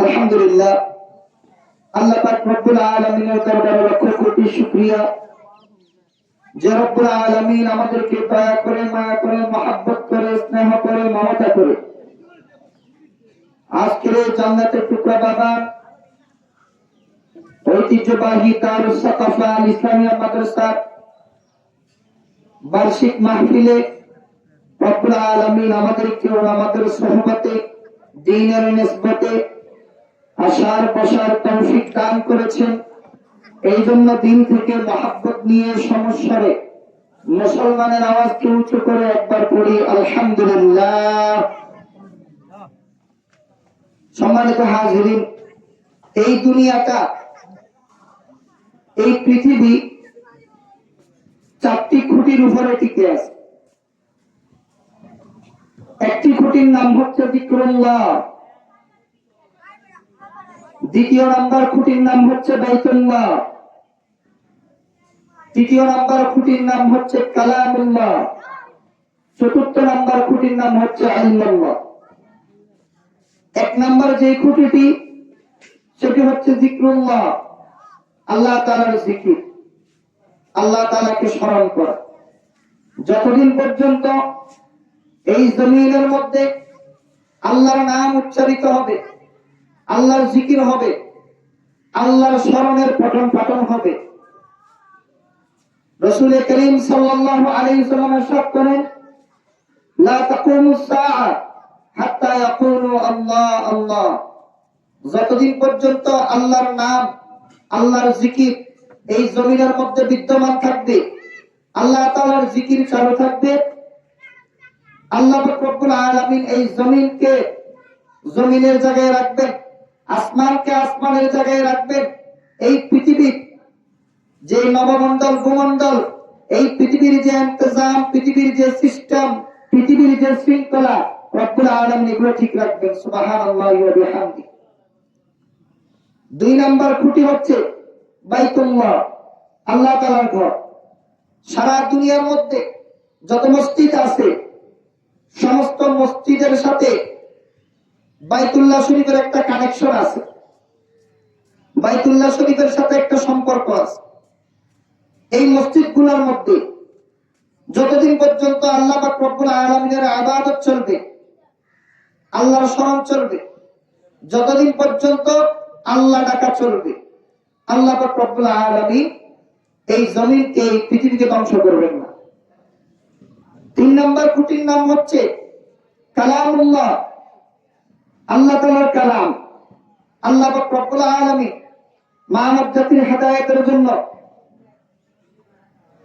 আলহামদুলিল্লাহ। আল্লাহ পাক রব্বুল আলামিনের দরবারে লক্ষ কোটি শুকরিয়া। যে রব্বুল আলামিন আমাদেরকে দয়া করে, মায়া করে, মহাব্বত করে, স্নেহ করে, মমতা করে। আজকের এই জান্নাতের টুকরা বাবা, ঐতিহ্যবাহী আল ইসলামিয়া মাদ্রাসার বার্ষিক মাহফিলে রব্বুল আলামিন আমাদেরকে আমাদের সহবতে দিনের নিসবতে আসার বসার তৌফিক দান করেছেন। এই জন্য দিন থেকে মহাব্বত নিয়ে সমস্যারে মুসলমানের আওয়াজকে উঁচু করে একবার পড়ি, আলহামদুলিল্লাহ। সম্মানিত হাজিরিন, এই দুনিয়াটা, এই পৃথিবী চারটি খুঁটির উপরে টিকে আছে। একটি খুঁটির নাম হচ্ছে জিক্রুল্লাহ। দ্বিতীয় নাম্বার খুঁটির নাম হচ্ছে বাইতুল্লাহ। তৃতীয় নাম্বার খুঁটির নাম হচ্ছে কালামুল্লাহ। চতুর্থ নাম্বার খুঁটির নাম হচ্ছে আল্লাহ এক নাম্বার যে খুঁটিটি, সেটি হচ্ছে জিক্রুল্লাহ। আল্লাহ তালার জিকির। আল্লাহ তালাকে স্মরণ করা। যতদিন পর্যন্ত এই জমিনের মধ্যে আল্লাহর নাম উচ্চারিত হবে আল্লাহর জিকির হবে। আল্লাহর স্মরণের পঠন পাঠন হবে। রসুল করিম সাল্লাহ আলী সাল্লামের সব করেন যতদিন পর্যন্ত আল্লাহর নাম, আল্লাহর জিকির এই জমিনের মধ্যে বিদ্যমান থাকবে, আল্লাহ তালার জিকির চালু থাকবে, আল্লাহ রব্বুল আলামিন এই জমিনকে জমিনের জায়গায় রাখবেন। আসমানকে আসমানের জায়গায় রাখবেন। এই পৃথিবীর যে নবমণ্ডল, ভূমণ্ডল, এই পৃথিবীর যে ইন্তজাম, পৃথিবীর যে সিস্টেম, পৃথিবীর যে শৃঙ্খলা, রব্বুল আলামিন এগুলো ঠিক রাখবেন। দুই নাম্বার খুঁটি হচ্ছে বাইতুল্লাহ, আল্লাহ তাআলার ঘর। সারা দুনিয়ার মধ্যে যত মসজিদ আছে, সমস্ত মসজিদের সাথে বাইতুল্লাহ শরীফের একটা কানেকশন আছে। বাইতুল্লাহ শরীফের সাথে একটা সম্পর্ক আছে। এই মসজিদগুলার মধ্যে যতদিন পর্যন্ত আল্লাহ রব্বুল আলমিনের আবাদত চলবে, আল্লাহর স্মরণ চলবে, যতদিন পর্যন্ত আল্লাহ ডাকা চলবে, আল্লাহ রব্বুল আলমী এই জমিনকে এই পৃথিবীকে ধ্বংস করবেন না। তিন নম্বর খুঁটির নাম হচ্ছে কালামুল্লাহ। আল্লাহ তালার কালাম। আল্লাহ আলমী মানব জাতির হেদায়তের জন্য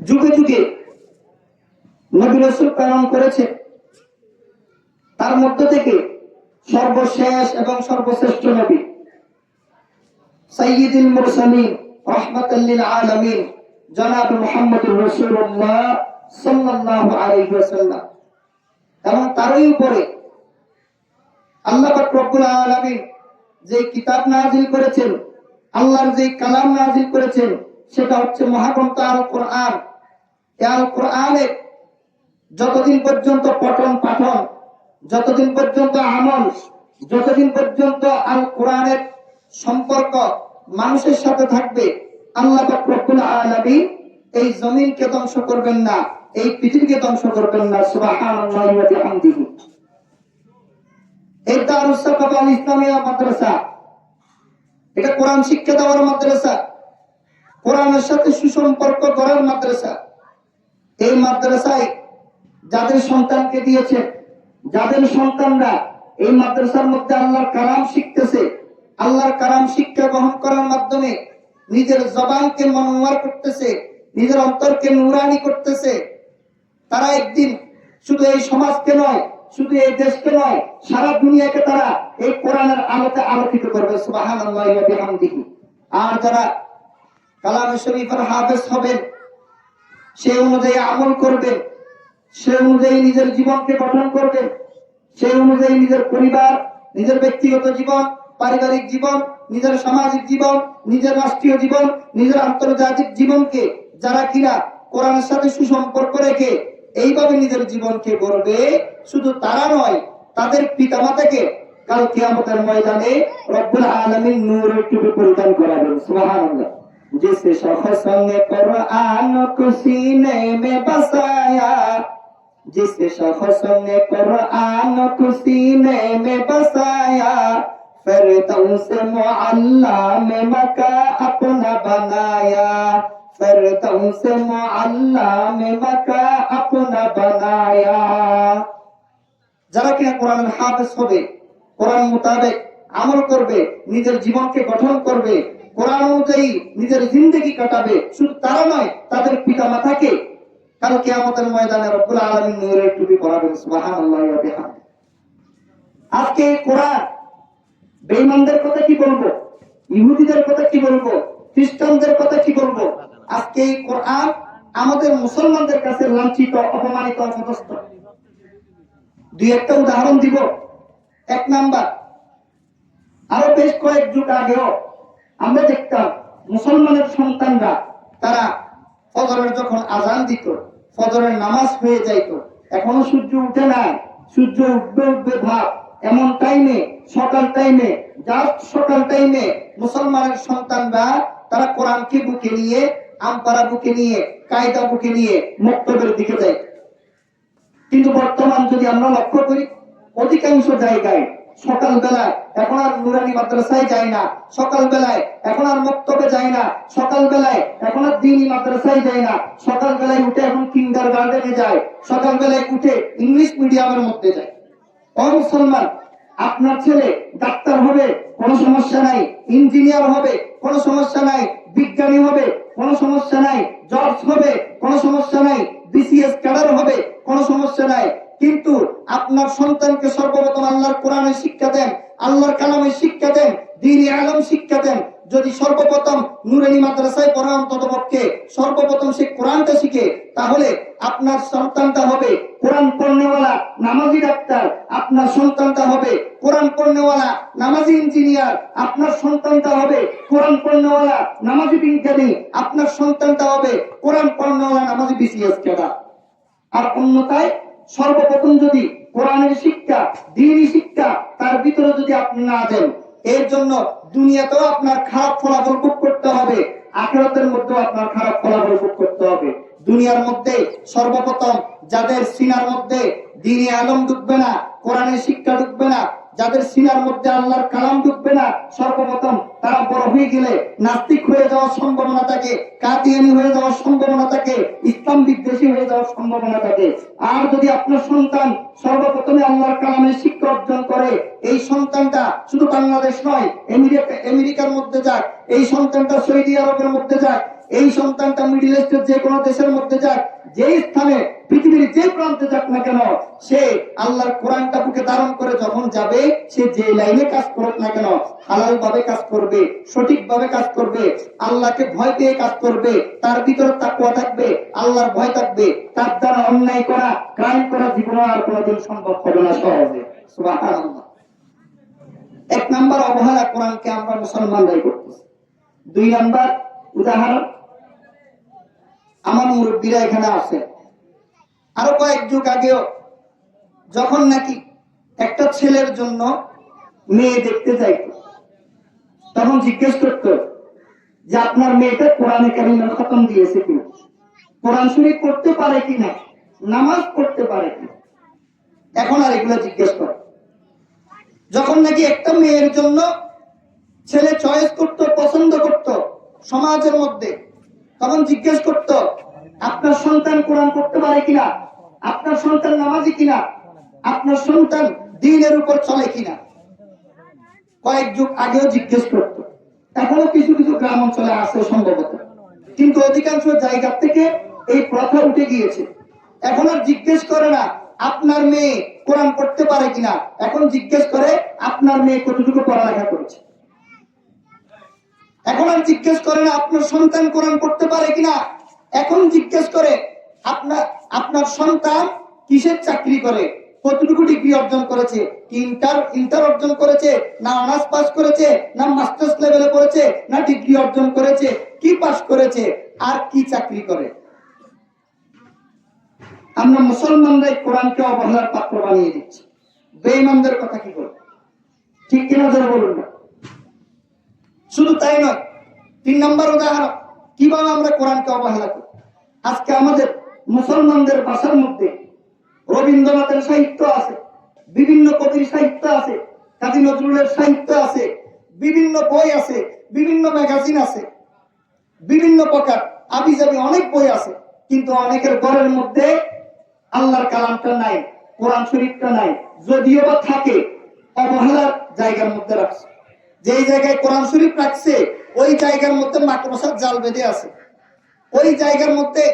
যুগে যুগে নবী রসুল প্রেরণ করেছে। তার মধ্য থেকে সর্বশেষ এবং সর্বশ্রেষ্ঠ নবী সাইয়্যিদুল মুরসালিন রহমাতাল্লিল আলামিন জনাব মুহাম্মদুর রাসূলুল্লাহ সাল্লাল্লাহু আলাইহি ওয়াসাল্লাম এবং তারই উপরে আল্লাহ রব্বুল আলামিন যে কিতাব নাজিল করেছেন, আল্লাহর যে কালাম নাজিল করেছেন, সেটা হচ্ছে মহাগ্রন্থ আল যতদিন পর্যন্ত পঠন পাঠন, যতদিন পর্যন্ত আমল, যতদিন পর্যন্ত আল কোরআনের সম্পর্ক মানুষের সাথে থাকবে, আল্লাহ রব্বুল আলামিন এই জমিনকে ধ্বংস করবেন না, এই পৃথিবীকে ধ্বংস করবেন না। সুবহানাল্লাহি এই ইসলামিয়া মাদ্রাসা। এটা কোরআন শিক্ষা দেওয়ার মাদ্রাসা। সাথে সুসম্পর্ক করার মাদ্রাসা। এই মাদ্রাসায় যাদের সন্তানকে যাদের সন্তানরা এই মাদ্রাসার মধ্যে আল্লাহর কালাম শিখতেছে, আল্লাহর কালাম শিক্ষা গ্রহণ করার মাধ্যমে নিজের জবানকে মনোয়ার করতেছে, নিজের অন্তরকে নুরানি করতেছে, তারা একদিন শুধু এই সমাজকে নয় শুধু এই দেশকে নয়, সারা দুনিয়াকে তারা এই কোরআনের আলোতে আলোকিত করবে। সুবহানাল্লাহি ওয়া আর যারা কালাম শরীফের হাফেজ হবেন সে অনুযায়ী আমল করবেন সে অনুযায়ী নিজের জীবনকে গঠন করবেন, সেই অনুযায়ী নিজের পরিবার, নিজের ব্যক্তিগত জীবন, পারিবারিক জীবন, নিজের সামাজিক জীবন, নিজের রাষ্ট্রীয় জীবন, নিজের আন্তর্জাতিক জীবনকে যারা কিনা কোরআনের সাথে সুসম্পর্ক রেখে এইভাবে নিজের জীবনকে গড়বে শুধু তারা নয় তাদের পিতামাতাকে কাল কিয়ামতের ময়দানে রব্বুল আলামিন নূরের টুপি পরিধান করাবেন সুবহানাল্লাহ जिस शख्स ने कुरान को सीने में बसाया जिस शख्स ने कुरान को सीने में बसाया फिरदौस मुअल्ला में मका अपना बनाया फिरदौस मुअल्ला में मका अपना बनाया যারা কিনা কোরআনের হাফেজ হবে কোরআন মোতাবেক আমল করবে নিজের জীবনকে গঠন করবে কোরআন অনুযায়ী নিজের জিন্দগি কাটাবে শুধু তারা নয় তাদের পিতা মাতাকে কাল কেয়ামতের ময়দানে রব্বুল আলামিন নূরের টুপি পরাবেন সুবহানাল্লাহি ওয়া বিহামদিহি আজকে এই কোরআন বেঈমানদের কথা কি বলবো ইহুদিদের কথা কি বলবো খ্রিস্টানদের কথা কি বলবো আজকে এই কোরআন আমাদের মুসলমানদের কাছে লাঞ্ছিত, অপমানিত, অপদস্থ। দুই একটা উদাহরণ দিব। এক নাম্বার, আরও বেশ কয়েক যুগ আগেও আমরা দেখতাম মুসলমানের সন্তানরা, তারা ফজরের যখন আজান দিত, ফজরের নামাজ হয়ে যাইত, এখনও সূর্য উঠে না সূর্য উঠবে উঠবে ভাব, এমন টাইমে সকাল টাইমে জাস্ট সকাল টাইমে মুসলমানের সন্তানরা তারা কোরআনকে বুকে নিয়ে আমপাড়া বুকে নিয়ে, কায়দা বুকে নিয়ে মক্তবের দিকে যায়। কিন্তু বর্তমান যদি আমরা লক্ষ্য করি, অধিকাংশ জায়গায় সকাল বেলায় এখন আর নুরানি মাদ্রাসায় যায় না সকাল বেলায় এখন আর মক্তবে যায় না সকাল বেলায় এখন আর দিনী মাদ্রাসায় যায় না সকাল বেলায় উঠে এখন কিন্ডার গার্ডেনে যায় সকাল বেলায় উঠে ইংলিশ মিডিয়ামের মধ্যে যায়। ও মুসলমান, আপনার ছেলে ডাক্তার হবে কোনো সমস্যা নাই। ইঞ্জিনিয়ার হবে, কোনো সমস্যা নাই। বিজ্ঞানী হবে, কোনো সমস্যা নাই। জজ হবে, কোনো সমস্যা নাই। বিসিএস ক্যাডার হবে, কোনো সমস্যা নাই। কিন্তু আপনার সন্তানকে সর্বপ্রথম আল্লাহর কোরআনে শিক্ষা দেন, আল্লাহর কালামের শিক্ষা দেন দিন আলম শিক্ষা দেন। যদি সর্বপ্রথম নুরানি মাদ্রাসায় পড়া অন্তত পক্ষে সর্বপ্রথম সে কোরআনটা শিখে, তাহলে আপনার সন্তানটা হবে কোরআন পড়নেওয়ালা নামাজি ডাক্তার। আপনার সন্তানটা হবে কোরআন পড়নেওয়ালা নামাজি ইঞ্জিনিয়ার। আপনার সন্তানটা হবে কোরআন পড়নেওয়ালা নামাজি বিজ্ঞানী। আপনার সন্তানটা হবে কোরআন পড়নেওয়ালা নামাজি বিসিএস ক্যাডার। আর অন্যতায় সর্বপ্রথম যদি কোরআনের শিক্ষা দিনী শিক্ষা, তার ভিতরে যদি আপনি না দেন এর জন্য দুনিয়াতেও আপনার খারাপ ফলাফল ভোগ করতে হবে। আখেরাতের মধ্যেও আপনার খারাপ ফলাফল ভোগ করতে হবে। দুনিয়ার মধ্যে সর্বপ্রথম যাদের সিনার মধ্যে দিনী আলম ঢুকবে না কোরআনের শিক্ষা ঢুকবে না, যাদের সিনার মধ্যে আল্লাহর কালাম ঢুকবে না, সর্বপ্রথম তারা বড় হয়ে গেলে নাস্তিক হয়ে যাওয়ার সম্ভাবনা থাকে, কাতিয়ানি হয়ে যাওয়ার সম্ভাবনা থাকে, ইসলাম বিদ্বেষী হয়ে যাওয়ার সম্ভাবনা থাকে। আর যদি আপনার সন্তান সর্বপ্রথমে আল্লাহর কালামের শিক্ষা অর্জন করে এই সন্তানটা শুধু বাংলাদেশ নয় আমেরিকার মধ্যে যাক, এই সন্তানটা সৌদি আরবের মধ্যে যাক, এই সন্তানটা মিডিল ইস্টের যে কোনো দেশের মধ্যে যাক যে স্থানে পৃথিবীর যে প্রান্তে যাক না কেন, সে আল্লাহর কোরআনটা বুকে ধারণ করে যখন যাবে, সে যে লাইনে কাজ করুক না কেন হালাল ভাবে কাজ করবে সঠিক ভাবে কাজ করবে, আল্লাহকে ভয় পেয়ে কাজ করবে, তার ভিতরে তাকুয়া থাকবে, আল্লাহর ভয় থাকবে, তার দ্বারা অন্যায় করা ক্রাইম করা জীবনে আর কোনোদিন সম্ভব হবে না সহজে। এক নাম্বার অবহেলা কোরআনকে আমরা মুসলমানরাই করতেছি। দুই নাম্বার উদাহরণ আমার মুরব্বীরা এখানে আছে। আরও কয়েক যুগ আগেও যখন নাকি একটা ছেলের জন্য মেয়ে দেখতে যাইত, তখন জিজ্ঞেস করত যে আপনার মেয়েটা কোরআনে কারিমের খতম দিয়েছে কিনা। কোরআন শরীফ পড়তে পারে কিনা, নামাজ পড়তে পারে কিনা। এখন আর এগুলো জিজ্ঞেস করে। যখন নাকি একটা মেয়ের জন্য ছেলে চয়েস করত, পছন্দ করত সমাজের মধ্যে তখন জিজ্ঞেস করত, আপনার সন্তান কোরআন করতে পারে কিনা? আপনার সন্তান নামাজি কিনা? আপনার সন্তান দিনের উপর চলে কিনা? কয়েক যুগ আগেও জিজ্ঞেস করত। এখনও কিছু কিছু গ্রাম অঞ্চলে আছে সম্ভবত। কিন্তু অধিকাংশ জায়গা থেকে এই প্রথা উঠে গিয়েছে। এখন আর জিজ্ঞেস করে না, আপনার মেয়ে কোরআন পড়তে পারে কিনা? এখন জিজ্ঞেস করে, আপনার মেয়ে কতটুকু পড়ালেখা করেছে? এখন আর জিজ্ঞেস করে না, আপনার সন্তান কোরআন পড়তে পারে কিনা? এখন জিজ্ঞেস করে, আপনার আপনার সন্তান কিসের চাকরি করে? কতটুকু ডিগ্রি অর্জন করেছে? ইন্টার ইন্টার অর্জন করেছে, না অনার্স পাস করেছে, না মাস্টার্স লেভেলে করেছে না ডিগ্রি অর্জন করেছে, কি পাস করেছে, আর কি চাকরি করে? আমরা মুসলমানরাই কোরআনকে অবহেলার পাত্র বানিয়ে দিচ্ছি। বেঈমানদের কথা কি বলব? ঠিক কিনা যারা বলুন না। শুধু তাই নয়, তিন নম্বর উদাহরণ, কীভাবে আমরা কোরআনকে অবহেলা করি? আজকে আমাদের মুসলমানদের ভাষার মধ্যে রবীন্দ্রনাথের সাহিত্য আছে, বিভিন্ন কবির সাহিত্য আছে, কাজী নজরুলের সাহিত্য আছে, বিভিন্ন বই আছে, বিভিন্ন ম্যাগাজিন আছে, বিভিন্ন প্রকার আবি যাবি অনেক বই আছে, কিন্তু অনেকের ঘরের মধ্যে আল্লাহর কালামটা নাই, কোরআন শরীফটা নাই, যদিও বা থাকে, অবহেলার জায়গার মধ্যে রাখছে। যেই জায়গায় কোরআন শরীফ রাখছে, ওই জায়গার মধ্যে মাকড়সার জাল বেঁধে আছে। ওই জায়গার মধ্যে